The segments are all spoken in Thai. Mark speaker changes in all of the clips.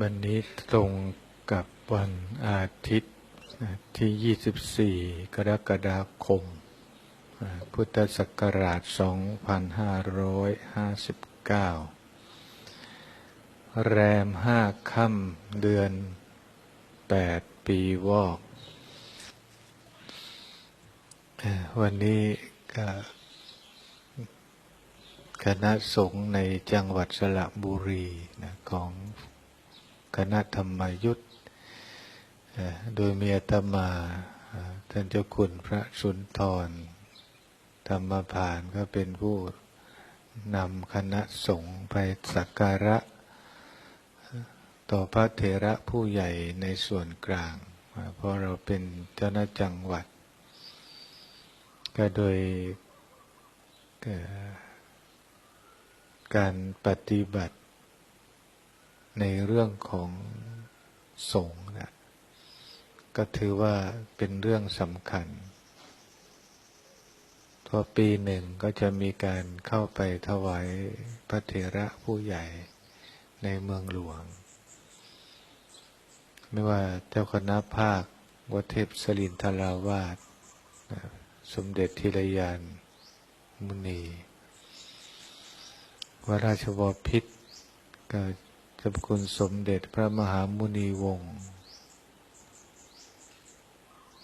Speaker 1: วันนี้ตรงกับวันอาทิตย์ที่ 24 กรกฎาคม พุทธศักราช 2559 แรมห้าค่ำเดือน 8 ปีวอก วันนี้ก็คณะสงฆ์ในจังหวัดสระบุรีนะของ คณะธรรมยุทธเอ่อโดยเมีอาตมาท่านเจ้าคุณพระสุนทร ธรรมผานก็เป็นผู้นำคณะสงฆ์ไปสักการะ ต่อพระเถระผู้ใหญ่ในส่วนกลาง เพราะเราเป็นเจ้าหน้าจังหวัด ก็โดยการปฏิบัติ ในเรื่องของสงฆ์นะก็ถือว่าเป็นเรื่องสำคัญทั่วปีหนึ่งก็จะมีการเข้าไปถวายพระเถระผู้ใหญ่ในเมืองหลวง ไม่ว่าเจ้าคณะภาควัดเทพสลินทราวาสสมเด็จทิรยานมุนีวดราชบพิตรก็ จ้าคุณสมเด็จพระมหามุนีวงศ์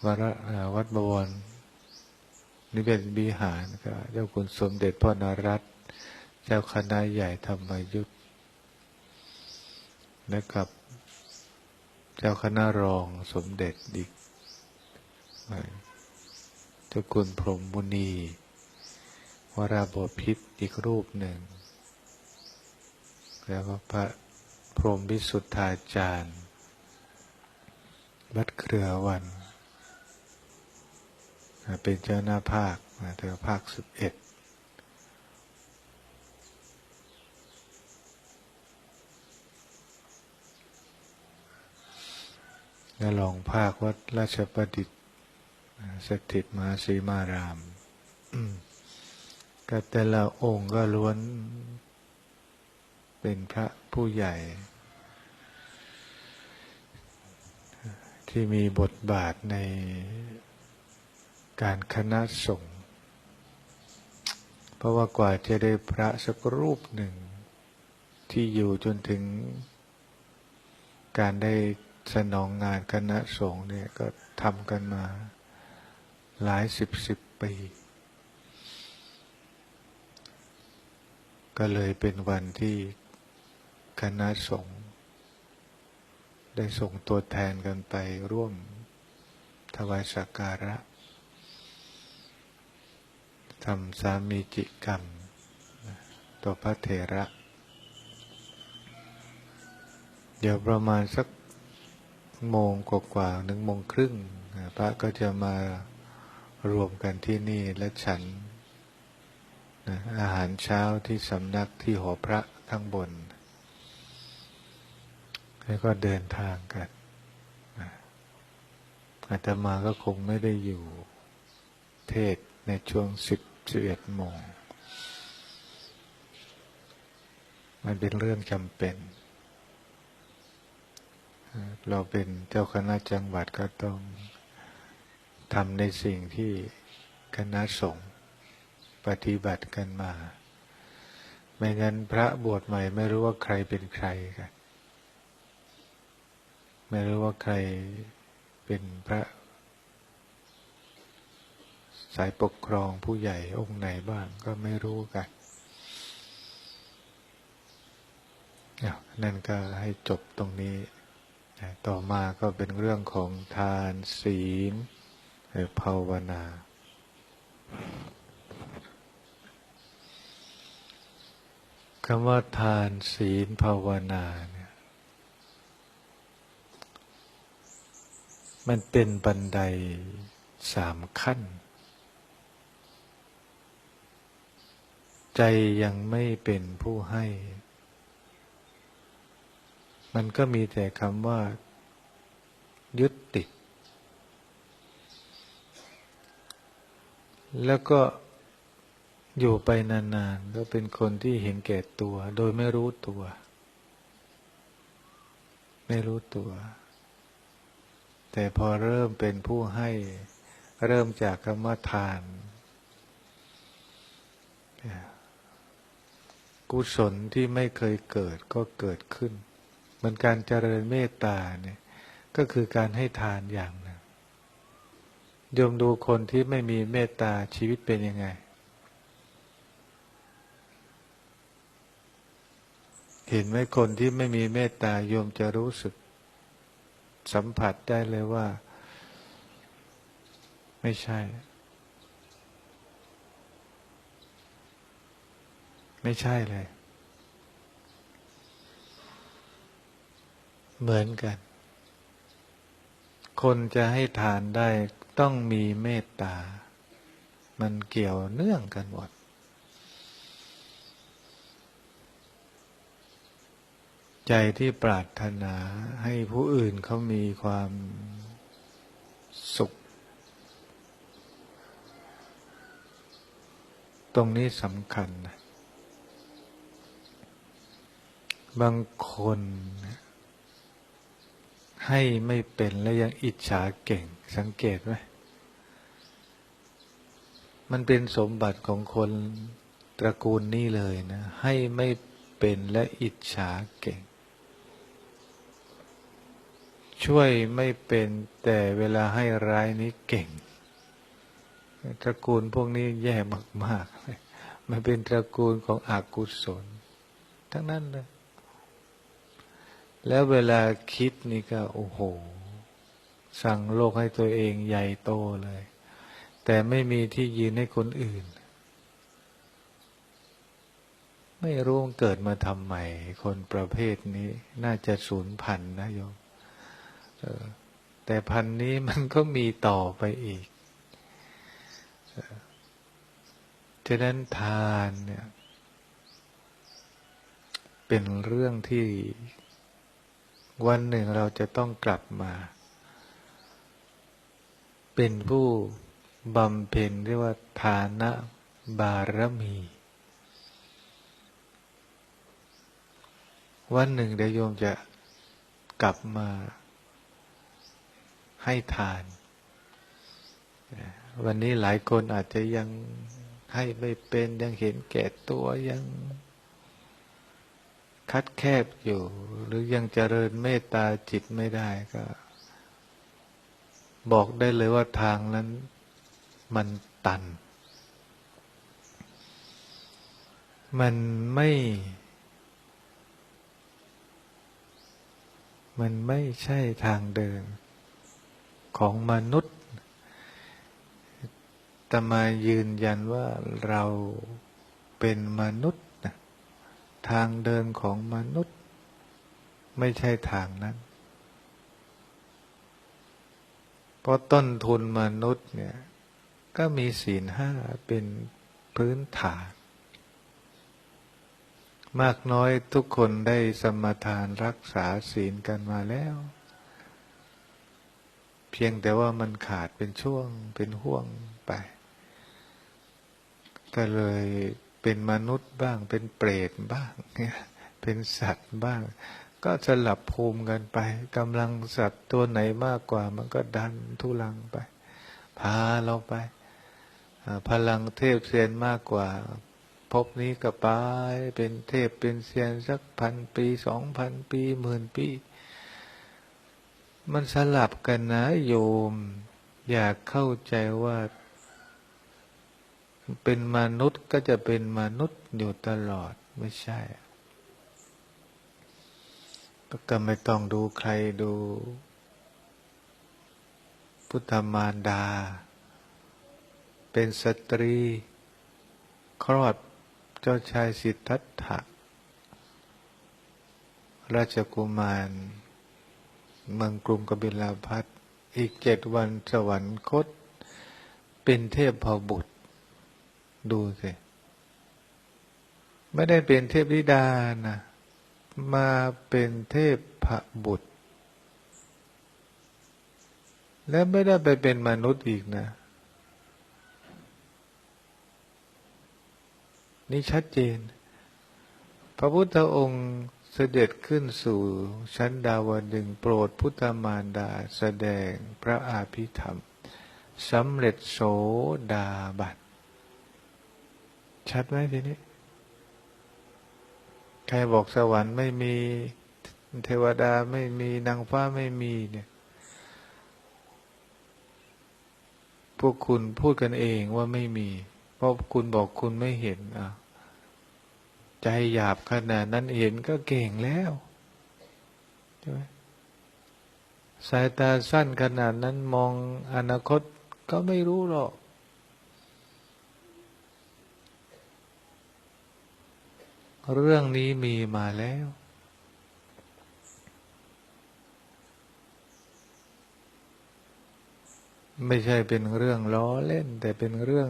Speaker 1: วดราวัดบวรนิเวศวิหารก็เจ้าคุณสมเด็จพ่อนารัตเจ้าคณะใหญ่ธรรมยุทธนะครับ เจ้าคณะรองสมเด็จดิกเจ้าคุณพรหมมุนี วราบพิษอีกรูปหนึ่ง แล้วก็พระ พรมวิสุทธาจารย์ วัดเครือวัน เป็นเจ้าหน้าภาคเธอภาคสิบเอ็ดและรองภาควัดราชประดิษฐ์สถิตมหาสีมารามอืมก็แต่ละองค์ก็ล้วน เป็นพระ ผู้ใหญ่ ที่มีบทบาทในการคณะสงฆ์เพราะว่ากว่าจะได้พระสักรูปหนึ่ง ที่อยู่จนถึงการได้สนองงานคณะสงฆ์เนี่ยก็ทำกันมาหลายสิบสิบปี ก็เลยเป็นวันที่ คณะสงฆ์ได้ส่งตัวแทนกันไปร่วมถวายสักการะทำสามีจิกรรม ต่อพระเถระ เดี๋ยวประมาณสักโมงกว่าๆหนึ่งโมงครึ่ง พระก็จะมารวมกันที่นี่และฉัน อาหารเช้าที่สำนักที่หอพระข้างบน แล้วก็เดินทางกันอาตมาก็คงไม่ได้อยู่เทศในช่วงสิบสิบเอ็ดโมง มันเป็นเรื่องจำเป็น เราเป็นเจ้าคณะจังหวัดก็ต้องทำในสิ่งที่คณะสงฆ์ปฏิบัติกันมา ไม่งั้นพระบวชใหม่ไม่รู้ว่าใครเป็นใครกัน ไม่รู้ว่าใครเป็นพระสายปกครองผู้ใหญ่องค์ไหนบ้างก็ไม่รู้กันนั่นก็ให้จบตรงนี้ ต่อมาก็เป็นเรื่องของทานศีลหรือภาวนา คำว่าทานศีลภาวนาเนี่ย มันเป็นบันไดสามขั้น ใจยังไม่เป็นผู้ให้ มันก็มีแต่คำว่า ยึดติด แล้วก็อยู่ไปนานๆ ก็เป็นคนที่เห็นแก่ตัว โดยไม่รู้ตัว ไม่รู้ตัว แต่พอเริ่มเป็นผู้ให้เริ่มจากคำว่าทาน กุศลที่ไม่เคยเกิดก็เกิดขึ้นมันการเจริญเมตตาเนี่ยก็คือการให้ทานอย่างหนึ่งโยมดูคนที่ไม่มีเมตตาชีวิตเป็นยังไง เห็นไหมคนที่ไม่มีเมตตาโยมจะรู้สึก สัมผัสได้เลยว่า ไม่ใช่ ไม่ใช่เลย เหมือนกัน คนจะให้ทานได้ต้องมีเมตตา มันเกี่ยวเนื่องกันหมด ใจที่ปรารถนาให้ผู้อื่นเขามีความสุข ตรงนี้สำคัญนะบางคนให้ไม่เป็นและยังอิจฉาเก่ง สังเกตไหมมันเป็นสมบัติของคนตระกูลนี้เลยนะ ให้ไม่เป็นและอิจฉาเก่ง ช่วยไม่เป็นแต่เวลาให้ร้ายนี้เก่ง ตระกูลพวกนี้แย่มากๆ มันเป็นตระกูลของอกุศล ทั้งนั้นเลย แล้วเวลาคิดนี่ก็โอ้โห สั่งโลกให้ตัวเองใหญ่โตเลย แต่ไม่มีที่ยืนให้คนอื่น ไม่รู้เกิดมาทำใหม่ คนประเภทนี้ น่าจะสูญพันธุ์นะโยม แต่พันนี้มันก็มีต่อไปอีกฉะนั้นทานเนี่ย เป็นเรื่องที่วันหนึ่งเราจะต้องกลับมา เป็นผู้บำเพ็ญเรียกว่าฐานะบารมี วันหนึ่งเดี๋ยวโยมจะกลับมา ให้ทาน วันนี้หลายคนอาจจะยังให้ไม่เป็นยังเห็นแก่ตัวยังคัดแคบอยู่ หรือยังเจริญเมตตาจิตไม่ได้ก็ บอกได้เลยว่าทางนั้นมันตัน มันไม่ มันไม่ใช่ทางเดิน ของมนุษย์แต่มายืนยันว่าเราเป็นมนุษย์ทางเดินของมนุษย์ ไม่ใช่ทางนั้น เพราะต้นทุนมนุษย์เนี่ย ก็มีศีลห้าเป็นพื้นฐาน มากน้อยทุกคนได้สมทานรักษาศีลกันมาแล้ว เพียงแต่ว่ามันขาดเป็นช่วงเป็นห่วงไป ก็เลยเป็นมนุษย์บ้าง เป็นเปรตบ้างเป็นสัตว์บ้าง ก็สลับภูมิกันไปกำลังสัตว์ตัวไหนมากกว่า มันก็ดันทุลังไป พาเราไป พลังเทพเซียนมากกว่าพบนี้ก็ไปเป็นเทพเป็นเซียนสักพันปีสองพันปีหมื่นปี มันสลับกันนะโยม อยากเข้าใจว่า เป็นมนุษย์ก็จะเป็นมนุษย์อยู่ตลอดไม่ใช่ก็ไม่ต้องดูใครดู พุทธมารดา เป็นสตรี คลอดเจ้าชายสิทธัตถะราชกุมาร เมืองกรุงกบิลาพัทอีกเจ็ดวันสวรรคต เป็นเทพพบุตร ดูสิไม่ได้เป็นเทพธิดานะมาเป็นเทพพระบุตร และไม่ได้ไปเป็นมนุษย์อีกนะ นี่ชัดเจน พระพุทธองค์ เสด็จขึ้นสู่ชั้นดาวดึงโปรดพุทธมารดาแสดงพระอาภิธรรมสำเร็จโสดาบันชัดไหมทีนี้ ใครบอกสวรรค์ไม่มีเทวดาไม่มีนางฟ้าไม่มีเนี่ย พวกคุณพูดกันเองว่าไม่มี เพราะคุณบอกคุณไม่เห็นอะ ใจหยาบขนาดนั้นเห็นก็เก่งแล้วใช่ไหมสายตาสั้นขนาดนั้นมองอนาคตก็ไม่รู้หรอก เรื่องนี้มีมาแล้ว ไม่ใช่เป็นเรื่องล้อเล่น แต่เป็นเรื่อง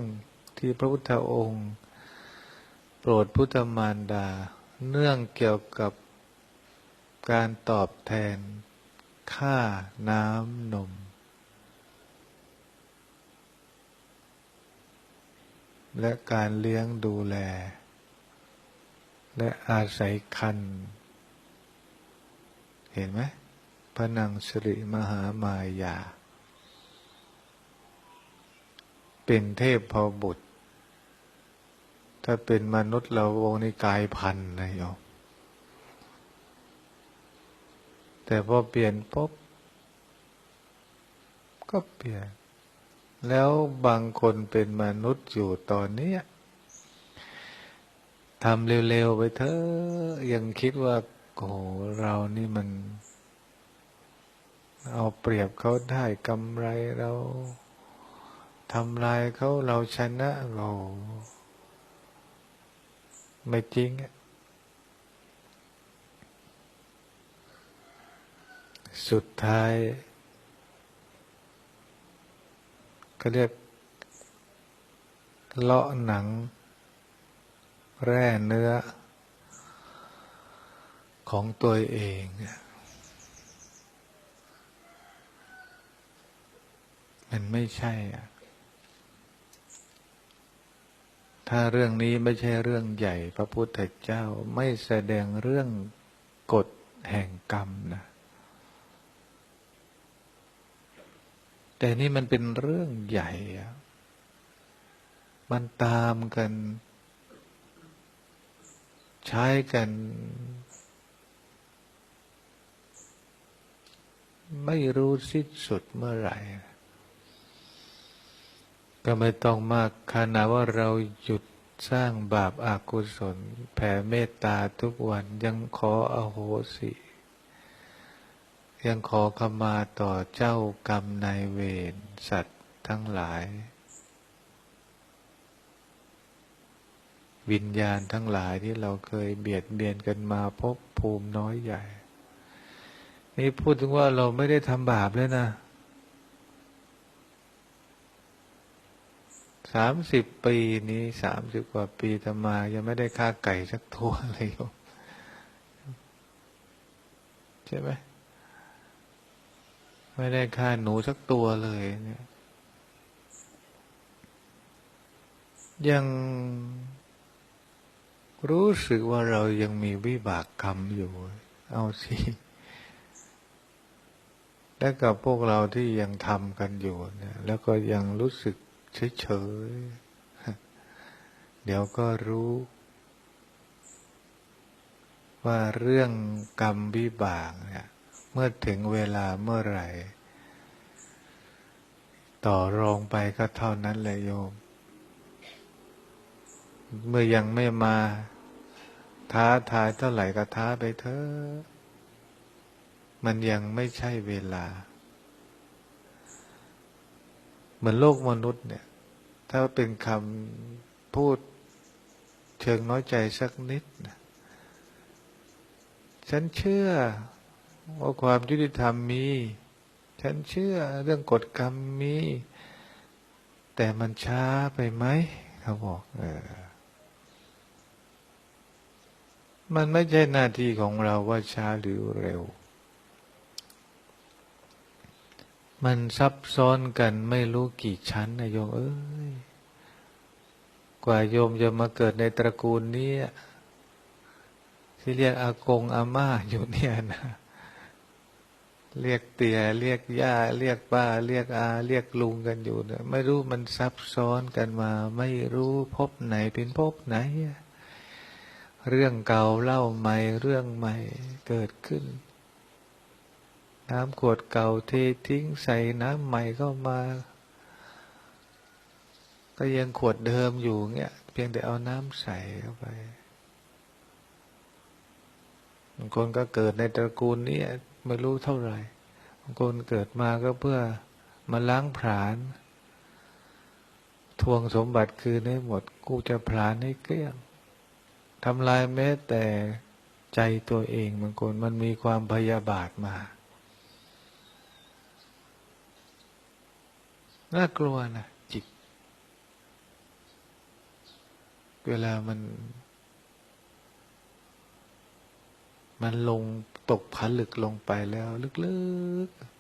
Speaker 1: ที่พระพุทธองค์ โปรดพุทธมารดา เนื่องเกี่ยวกับการตอบแทน ค่าน้ำนม และการเลี้ยงดูแล และอาศัยคัน เห็นไหมพระนางสิริมหามายา เป็นเทพพบุตร ถ้าเป็นมนุษย์เราวงนี้กายพันนะโยมแต่พอเปลี่ยนปุ๊บก็เปลี่ยน แล้วบางคนเป็นมนุษย์อยู่ตอนนี้ทำเร็ว ๆ ไปเถอะยังคิดว่าโอ้โหเรานี่มัน เอาเปรียบเขาได้กำไรเราทำลายเขาเราชนะเรา ไม่จริง สุดท้ายก็เรียกเลาะหนัง แร่เนื้อ ของตัวเองมันไม่ใช่อะ ถ้าเรื่องนี้ไม่ใช่เรื่องใหญ่ พระพุทธเจ้าไม่แสดงเรื่องกฎแห่งกรรมนะแต่นี่มันเป็นเรื่องใหญ่ มันตามกัน ใช้กัน ไม่รู้สิ้นสุดเมื่อไหร่ ก็ไม่ต้องมากขนาดว่าเราหยุดสร้างบาปอากุศล แผ่เมตตาทุกวันยังขออโหสิ ยังขอขมาต่อเจ้ากรรมนายเวรสัตว์ทั้งหลาย วิญญาณทั้งหลายที่เราเคยเบียดเบียนกันมาพบภูมิน้อยใหญ่ นี่พูดถึงว่าเราไม่ได้ทำบาปเลยนะ สามสิบปีนี้สามสิบกว่าปีธรรมา ยังไม่ได้ฆ่าไก่สักตัวเลยโยมใช่ไหมไม่ได้ฆ่าหนูสักตัวเลยเนี่ย ยังรู้สึกว่าเรายังมีวิบากกรรมอยู่ เอาสิและกับพวกเราที่ยังทำกันอยู่เนี่ยแล้วก็ยังรู้สึก เฉยๆ เดี๋ยวก็รู้ ว่าเรื่องกรรมวิบากเนี่ย เมื่อถึงเวลาเมื่อไหร่ ต่อรองไปก็เท่านั้นเลยโยม เมื่อยังไม่มา ท้าทายเท่าไหร่ก็ท้าไปเถอะ มันยังไม่ใช่เวลา เหมือนโลกมนุษย์เนี่ย ถ้าเป็นคำพูดเชิงน้อยใจสักนิดนะฉันเชื่อว่าความยุติธรรมมี ฉันเชื่อเรื่องกฎกรรมมี แต่มันช้าไปไหมเขาบอกเออมันไม่ใช่หน้าที่ของเราว่าช้าหรือเร็ว มันซับซ้อนกันไม่รู้กี่ชั้นนะโยมเอ้ย กว่าโยมจะมาเกิดในตระกูลนี้ที่เรียกอากงอาม่าอยู่เนี่ยนะเรียกเตี่ยเรียกย่า เรียกป้า เรียกอา เรียกลุงกันอยู่เนี่ยไม่รู้มันซับซ้อนกันมา ไม่รู้พบไหนเป็นพบไหน เรื่องเก่าเล่าใหม่เรื่องใหม่เกิดขึ้น น้ำขวดเก่าเททิ้งใส่น้ำใหม่เข้ามา ก็ยังขวดเดิมอยู่เงี้ย เพียงแต่เอาน้ำใส่เข้าไปบางคนก็เกิดในตระกูลนี้ไม่รู้เท่าไหร่บางคนเกิดมาก็เพื่อมาล้างผลาญทวงสมบัติคืนให้หมด กูจะผลาญให้เกลี้ยงทำลายแม้แต่ใจตัวเองบางคนมันมีความพยาบาทมา น่ากลัวนะจิต เวลามัน มันลงตกผลึกลงไปแล้ว ลึกๆ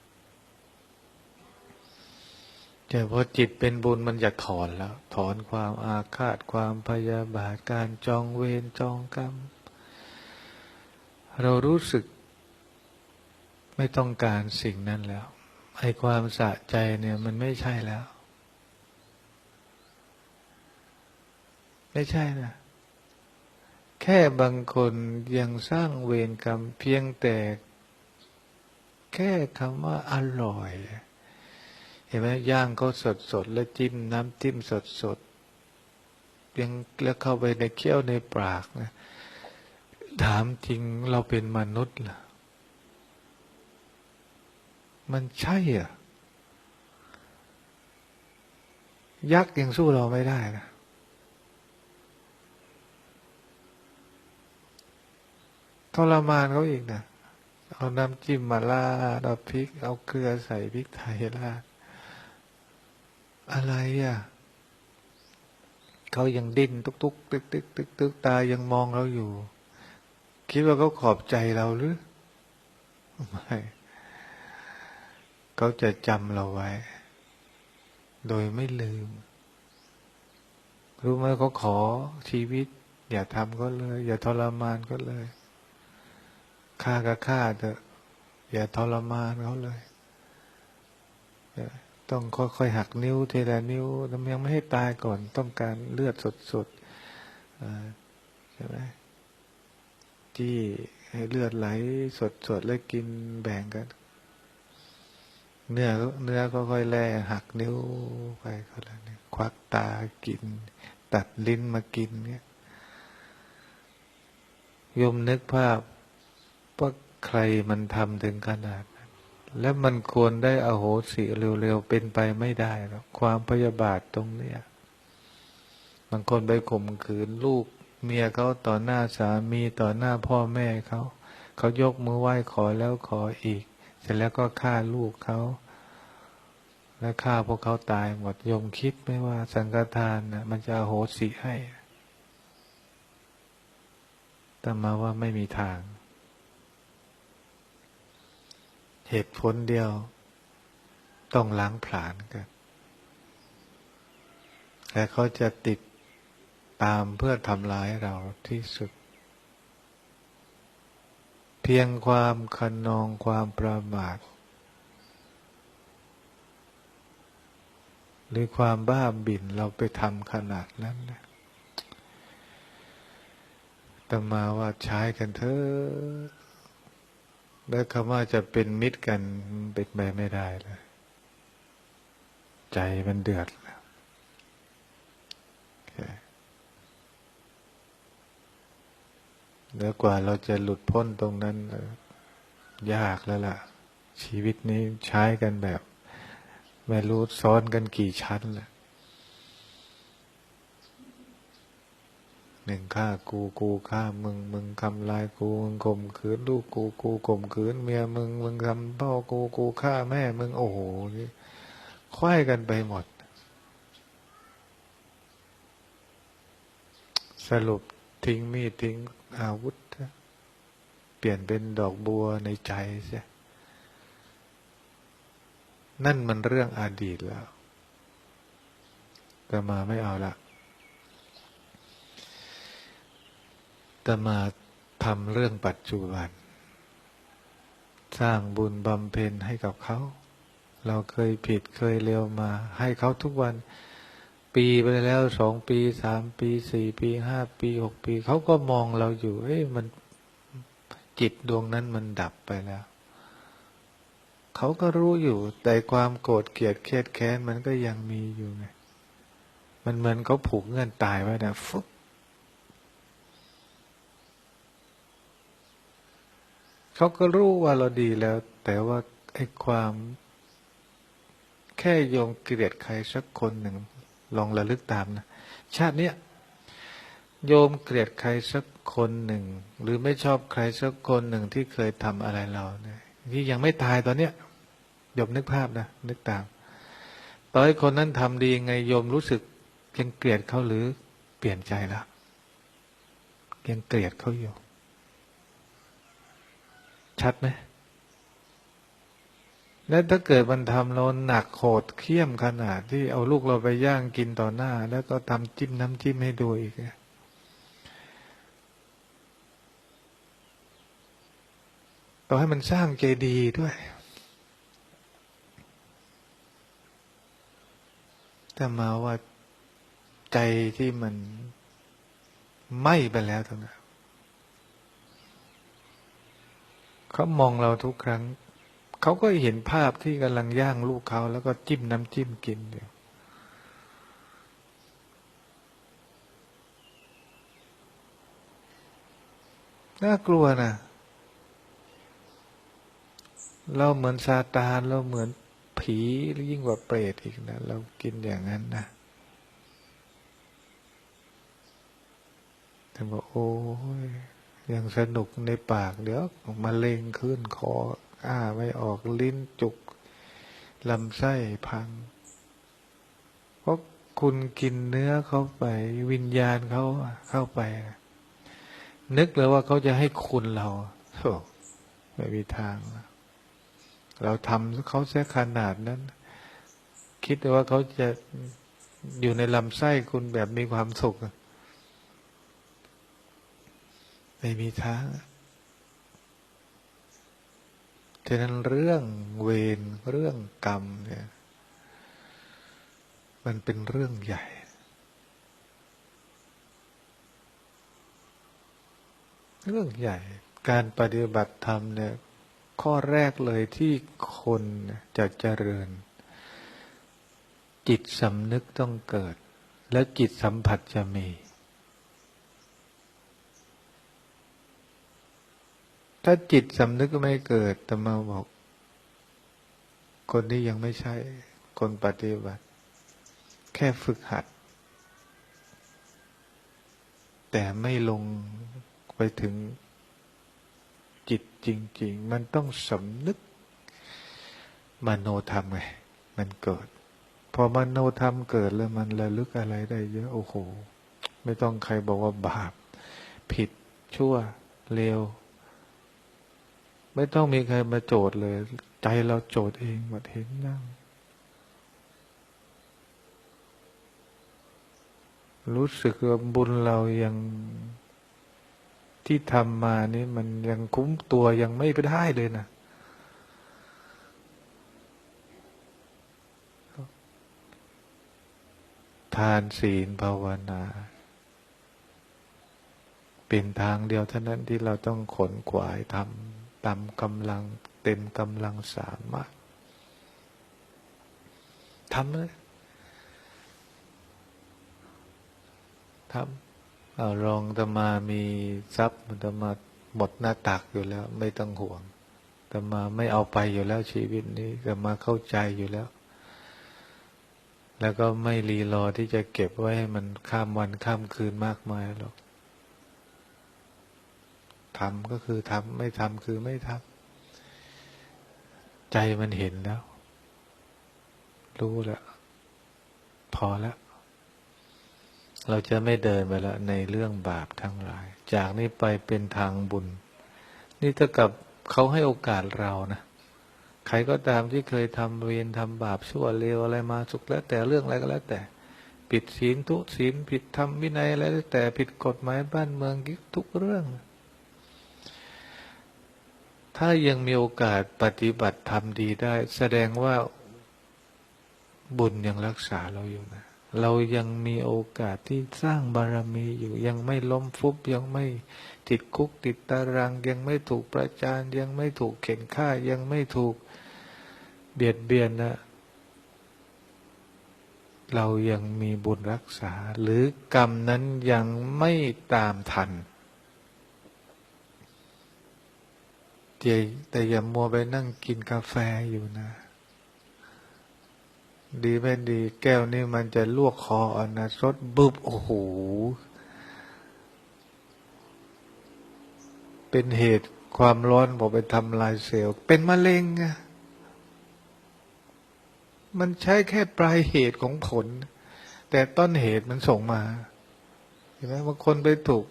Speaker 1: แต่พอจิตเป็นบุญมันจะถอนแล้ว ถอนความอาฆาตความพยาบาทการจองเวรจองกรรม เรารู้สึกไม่ต้องการสิ่งนั้นแล้ว ไอความสะใจเนี่ยมันไม่ใช่แล้ว ไม่ใช่นะแค่บางคนยังสร้างเวรกรรมเพียงแต่ แค่คำว่าอร่อย เห็นไหมย่างเขาสดสดๆแล้วจิ้มน้ำจิ้มสดสดๆยังแล้วเข้าไปในเคี้ยวในปากนะถามจริงเราเป็นมนุษย์ล่ะ มันใช่อะ ยักษ์ยังสู้เราไม่ได้นะทรมานเขาอีกนะเอาน้ำจิ้มมาลาดเอาพริก เอาเกลือใส่พริกไทยราดอะไรอะเขายังดิ้นตุกตุกตึกตึกตึกตึกตายังมองเราอยู่ คิดว่าเขาขอบใจเราหรือ ไม่ เขาจะจำเราไว้ โดยไม่ลืม รู้ไหมเขาขอชีวิต อย่าทำก็เลย อย่าทรมานก็เลยฆ่าก็ฆ่าเถอะอย่าทรมานเขาเลย ต้องค่อยๆหักนิ้วเทละนิ้วยังไม่ให้ตายก่อน ต้องการเลือดสดๆใช่ไหมที่ให้เลือดไหลสดๆแล้วกินแบ่งกัน เนื้อเนื้อก็ค่อยแล่หักนิ้วไปก็แล้วเนี่ยควักตากิน ตัดลิ้นมากินเนี่ยยมนึกภาพว่าใครมันทำถึงขนาดนั้นและมันควรได้อโหสิเร็วๆเป็นไปไม่ได้หรอกความพยาบาทตรงเนี้ยบางคนไปข่มขืนลูก เมียเขาต่อหน้าสามีต่อหน้าพ่อแม่เขา เขายกมือไหว้ขอแล้วขออีก เสร็จแล้วก็ฆ่าลูกเขา และฆ่าพวกเขาตายหมดยมคิดไหมว่าสังฆทานนะมันจะโหสิให้แต่มาว่าไม่มีทาง เหตุผลเดียว ต้องล้างผลาญกันและเขาจะติดตามเพื่อทำร้ายเราที่สุด พียงความคันนองความประมาท หรือความบ้าบิ่นเราไปทำขนาดนั้นนะแต่มาว่าใช้กันเถอะแล้วคำว่าจะเป็นมิตรกันเป็นไปไม่ได้เลยใจมันเดือด แล้วกว่าเราจะหลุดพ้นตรงนั้นยากแล้วล่ะ ชีวิตนี้ใช้กันแบบ ไม่รู้ซ้อนกันกี่ชั้นแหละหนึ่งฆ่ากูกูฆ่ามึง มึงทำลายกูมึงข่มขืนลูกกูกูข่มขืนเมียมึงมึงทำพ่อกูกูฆ่าแม่มึงโอ้โหนี่ควายกันไปหมด สรุป ทิ้งมีดทิ้งอาวุธ เปลี่ยนเป็นดอกบัวในใจใช่นั่นมันเรื่องอดีตแล้วต่มาไม่เอาละต่มาทำเรื่องปัจจุบัน สร้างบุญบำเพ็ญให้กับเขา เราเคยผิดเคยเลวมา ให้เขาทุกวัน ปีไปแล้วสองปีสามปีสี่ปีห้าปีหกปี เขาก็มองเราอยู่ เอ้ยมันจิตดวงนั้นมันดับไปแล้ว เขาก็รู้อยู่ แต่ความโกรธเกลียดเครียดแค้นมันก็ยังมีอยู่ไง มันเหมือนเขาผูกเงื่อนตายไว้นะฟุ๊บเขาก็รู้ว่าเราดีแล้ว แต่ว่าไอ้ความ แค่โยมเกลียดใครสักคนหนึ่ง ลองระลึกตามนะ ชาติเนี้ยโยมเกลียดใครสักคนหนึ่ง หรือไม่ชอบใครสักคนหนึ่งที่เคยทำอะไรเราเนี่ยที่ยังไม่ตายตอนเนี้ยโยมนึกภาพนะนึกตามต่อให้คนนั้นทำดียังไงโยมรู้สึกยังเกลียดเขาหรือเปลี่ยนใจแล้วยังเกลียดเขาอยู่ ชัดไหม แล้วถ้าเกิดมันทำเราหนักโหดเขี้ยมขนาดที่เอาลูกเราไปย่างกินต่อหน้า แล้วก็ทำจิ้มน้ำจิ้มให้ดูอีกเนี่ยต่อให้มันสร้างเจดีย์ด้วย แต่มาว่าใจที่มันไหม้ไปแล้วตรงนั้นเขามองเราทุกครั้ง เขาก็เห็นภาพที่กำลังย่างลูกเขาแล้วก็จิ้มน้ำจิ้มกินอยู่น่ากลัวนะเราเหมือนซาตานเราเหมือนผีหรือยิ่งกว่าเปรตอีกนะ เรากินอย่างนั้นนะแต่บอกโอ้ยยังสนุกในปากเดี๋ยวมาเล็งขึ้นคอ อ้าไม่ออกลิ้นจุกลำไส้พัง เพราะคุณกินเนื้อเข้าไป วิญญาณเขาเข้าไป นึกเลยว่าเขาจะให้คุณเราโอ้ไม่มีทาง เราทำเขาเสียขนาดนั้น คิดว่าเขาจะอยู่ในลำไส้คุณแบบมีความสุข ไม่มีทาง ฉะนั้นเรื่องเวรเรื่องกรรมเนี่ย มันเป็นเรื่องใหญ่ เรื่องใหญ่ การปฏิบัติธรรมเนี่ย ข้อแรกเลยที่คนจะเจริญ จิตสำนึกต้องเกิด แล้วจิตสัมผัสจะมี ถ้าจิตสำนึกไม่เกิดแต่มาบอก คนนี้ยังไม่ใช่ คนปฏิบัติ แค่ฝึกหัด แต่ไม่ลงไปถึงจิตจริง ๆ มันต้องสำนึกมโนธรรมไง มันเกิด พอมโนธรรมเกิดแล้วมันระลึกอะไรได้เยอะโอ้โห ไม่ต้องใครบอกว่าบาป ผิดชั่วเลว ไม่ต้องมีใครมาโจทย์เลย ใจเราโจทย์เองหมดเห็นนั่ง รู้สึกว่าบุญเรายังที่ทำมานี่มันยังคุ้มตัวยังไม่ไปได้เลยนะทานศีลภาวนา เป็นทางเดียวเท่านั้นที่เราต้องขนขวายทำ ตามกำลังเต็มกำลังสามารถทำเลยทำเอารองตมามีทรัพย์ตมาหมดหน้าตักอยู่แล้ว ไม่ต้องห่วงตมาไม่เอาไปอยู่แล้วชีวิตนี้ตมาเข้าใจอยู่แล้ว แล้วก็ไม่รีรอที่จะเก็บไว้ให้มันข้ามวันข้ามคืนมากมายหรอก ทำก็คือทำไม่ทำคือไม่ทำใจมันเห็นแล้ว รู้แล้วพอแล้วเราจะไม่เดินไปแล้วในเรื่องบาปทั้งหลาย จากนี้ไปเป็นทางบุญ นี่เท่ากับเขาให้โอกาสเรานะใครก็ตามที่เคยทำเวรทำบาปชั่วเลวอะไรมาสุขแล้ว แต่เรื่องอะไรก็แล้วแต่ ผิดศีลทุศีลผิดธรรมวินัยอะไรแล้วแต่ผิดกฎหมายบ้านเมืองทุกเรื่อง ถ้ายังมีโอกาสปฏิบัติธรรมดีได้ แสดงว่าบุญยังรักษาเราอยู่นะ เรายังมีโอกาสที่สร้างบารมีอยู่ ยังไม่ล้มฟุบยังไม่ติดคุกติดตาราง ยังไม่ถูกประจานยังไม่ถูกเข็นฆ่า ยังไม่ถูกเบียดเบียนนะเรายังมีบุญรักษา หรือกรรมนั้นยังไม่ตามทัน แต่อย่ามัวไปนั่งกินกาแฟอยู่นะ ดีไม่ดี แก้วนี่มันจะลวกคอเอานะรสบึบโอ้โหเป็นเหตุความร้อนบอกไปทำลายเซลล์เป็นมะเร็งอะมันใช้แค่ปลายเหตุของผล แต่ต้นเหตุมันส่งมาเห็นไหมบางคนไปถูก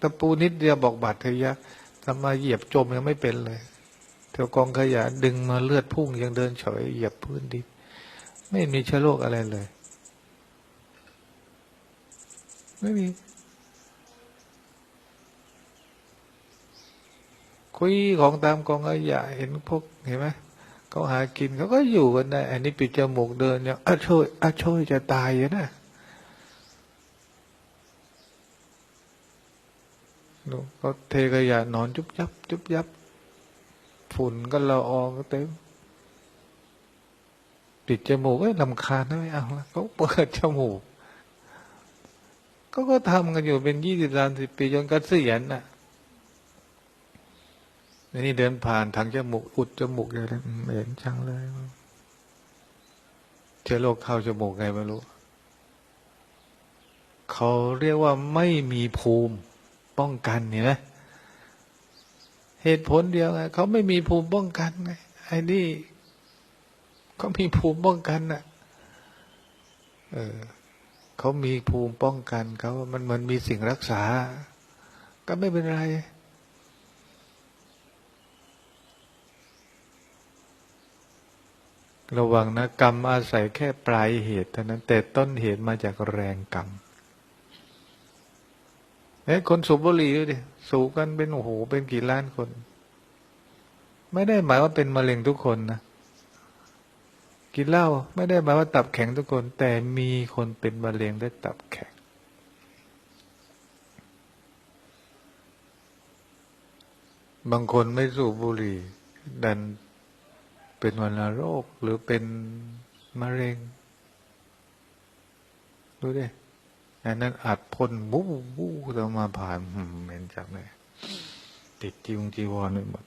Speaker 1: ตะปูนิดเดียวบอกบาดทะยัก ทำมาเหยียบจมยังไม่เป็นเลยแถวกองขยะดึงมาเลือดพุ่งยังเดินเฉยเหยียบพื้นดินไม่มีเชื้อโรคอะไรเลย ไม่มี คุยของตามกองขยะเห็นพวกเห็นไหมเขาหากินเขาก็อยู่กันได้ อันนี้ปิดจมูกเดินเนี่ยอะช่วยอะช่วยจะตายอยู่นะ ดูเขาเทขยะนอนจุบยับจุบยับ ฝุ่นก็ละอองก็เต็มปิดจมูกเอ้ยลำคาญนะไม่เอาละเขาเปิดจมูกก็ก็ทำกันอยู่เป็นยี่สิบสามสิบปีจนกเกษียณน่ะในนี่เดินผ่านทางจมูกอุดจมูกเลยนะอืมเห็นจังเลยเชื้อโรคเข้าจมูกไงไม่รู้ เขาเรียกว่าไม่มีภูมิ ป้องกันเห็นไหมเหตุผลเดียวไงเขาไม่มีภูมิป้องกันไงไอ้นี่เขามีภูมิป้องกันน่ะ เออเขามีภูมิป้องกันเขามันเหมือนมีสิ่งรักษา ก็ไม่เป็นไรระวังนะกรรมอาศัยแค่ปลายเหตุเท่านั้น แต่ต้นเหตุมาจากแรงกรรม อ้คนสูบบุหรี่ดูดิสูบกันเป็นโอ้โหเป็นกี่ล้านคน ไม่ได้หมายว่าเป็นมะเร็งทุกคนนะกินเหล้าไม่ได้หมายว่าตับแข็งทุกคน แต่มีคนเป็นมะเร็งได้ตับแข็ง บางคนไม่สูบบุหรี่ ดันเป็นวัณโรคหรือเป็นมะเร็งดูดิ อันนั้นอัดพ่นบู๊บู๊จะมาผ่านเหม็นจังเลยติดจีวงจีวรไปหมด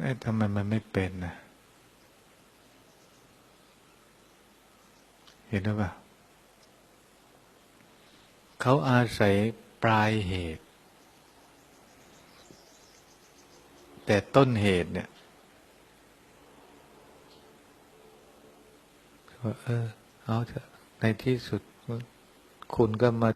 Speaker 1: เอ๊ะทำไมมันไม่เป็นนะเห็นหรือเปล่าเขาอาศัยปลายเหตุ แต่ต้นเหตุเนี่ย ว่าเออ เอาเถอะในที่สุดคุณก็มา